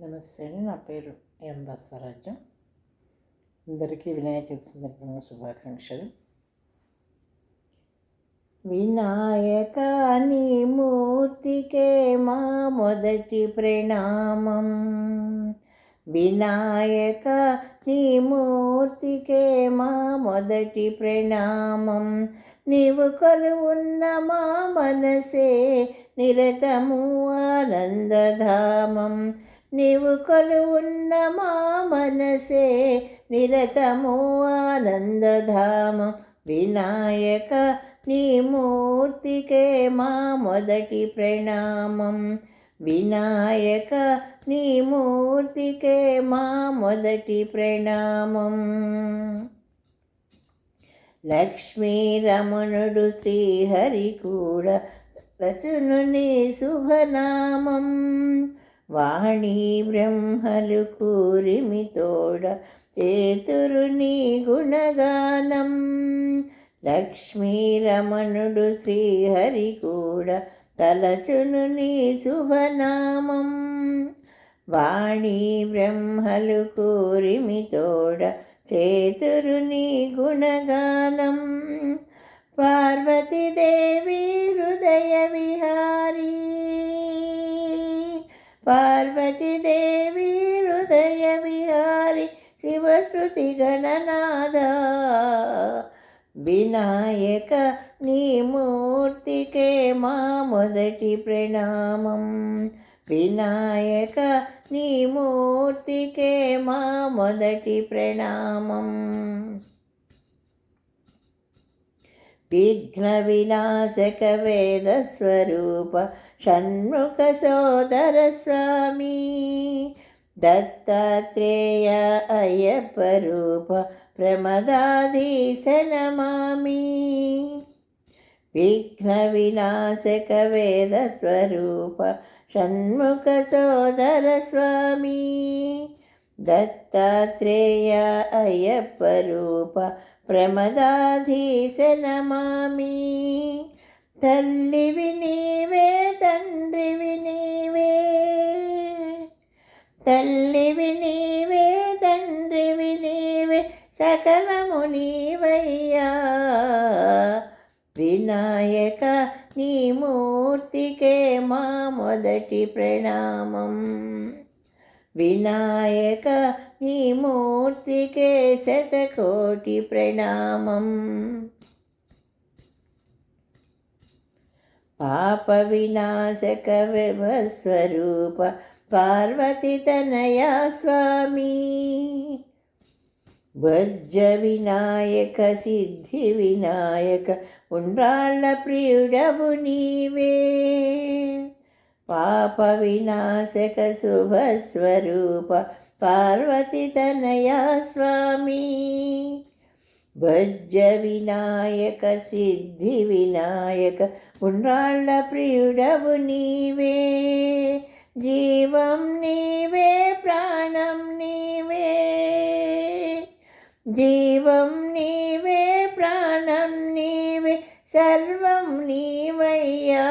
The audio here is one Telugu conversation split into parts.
నమస్తే అండి. నా పేరు ఎం బసవరాజ్యం అందరికీ వినాయక చవితి సందర్భంగా శుభాకాంక్షలు. వినాయక నీ మూర్తికే మా మొదటి ప్రణామం. వినాయక నీ మూర్తికే మా మొదటి ప్రణామం. నీవు కొలువున్న మా మనసే నిరతము ఆనందధామం. నీవు కొలువున్న మా మనసే నిరతము ఆనందధామం. వినాయక నీ మూర్తికే మా మొదటి ప్రణామం. వినాయక నీ మూర్తికే మా మొదటి ప్రణామం. లక్ష్మీరమణుడు శ్రీహరి కూడా రచును నీ శుభనామం. వాణి బ్రహ్మలు కూరిమితోడ చేతురు నీ గుణగానం. లక్ష్మీరమణుడు శ్రీహరి కూడా తలచును నీ శుభనామం. వాణి బ్రహ్మలు కూరిమితోడ చేతురు నీ గుణగానం. పార్వతీదేవి పార్వతీదేవి హృదయ విహారి శివశ్రుతి గణనాద వినాయక నీ మూర్తికే మా మొదటి ప్రణామం. వినాయక నీ మూర్తికే మా మొదటి ప్రణామం. विघ्नविनाशकवेदस्वरूप षण्मुखसोदरस्वामी दत्तात्रेय अय्यप्परूप प्रमदाधीशनमामि विघ्नविनाशकवेदस्वरूप षण्मुखसोदरस्वामी दत्तात्रेय अय्यप्परूप ప్రమదాధీశ నమామి విఘ్న వినాశక వేద స్వరూప షణ్ముఖ సోదర స్వామి దత్తాత్రేయ తల్లివి నీవే తండ్రివి నీవే తల్లివి నీవే తండ్రివి నీవే సకలము నీవయ్యా వినాయక నీ మూర్తికే మా మొదటి ప్రణామం विनायक हिमूर्तिकेशकोटिप्रणामम् पापविनाशकविभस्वरूप पार्वतीतनया स्वामी। भज्जविनायक सिद्धिविनायक उण्डाल्लप्रियुडमुनिवे పాప వినాశక శుభస్వరూప పార్వతి తనయా స్వామి. భజ్జ వినాయక సిద్ధి వినాయక ఉండ్రాళ్ళ ప్రియుడవు నీవే. జీవం నీవే ప్రాణం నీవే. జీవం నీవే ప్రాణం నీవే సర్వం నీవయ్యా.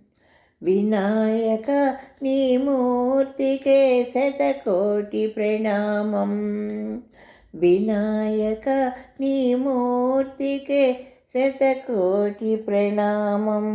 వినాయక నీ మూర్తికే శతకోటి ప్రణామం. వినాయక నీ మూర్తికే శతకోటి ప్రణామం.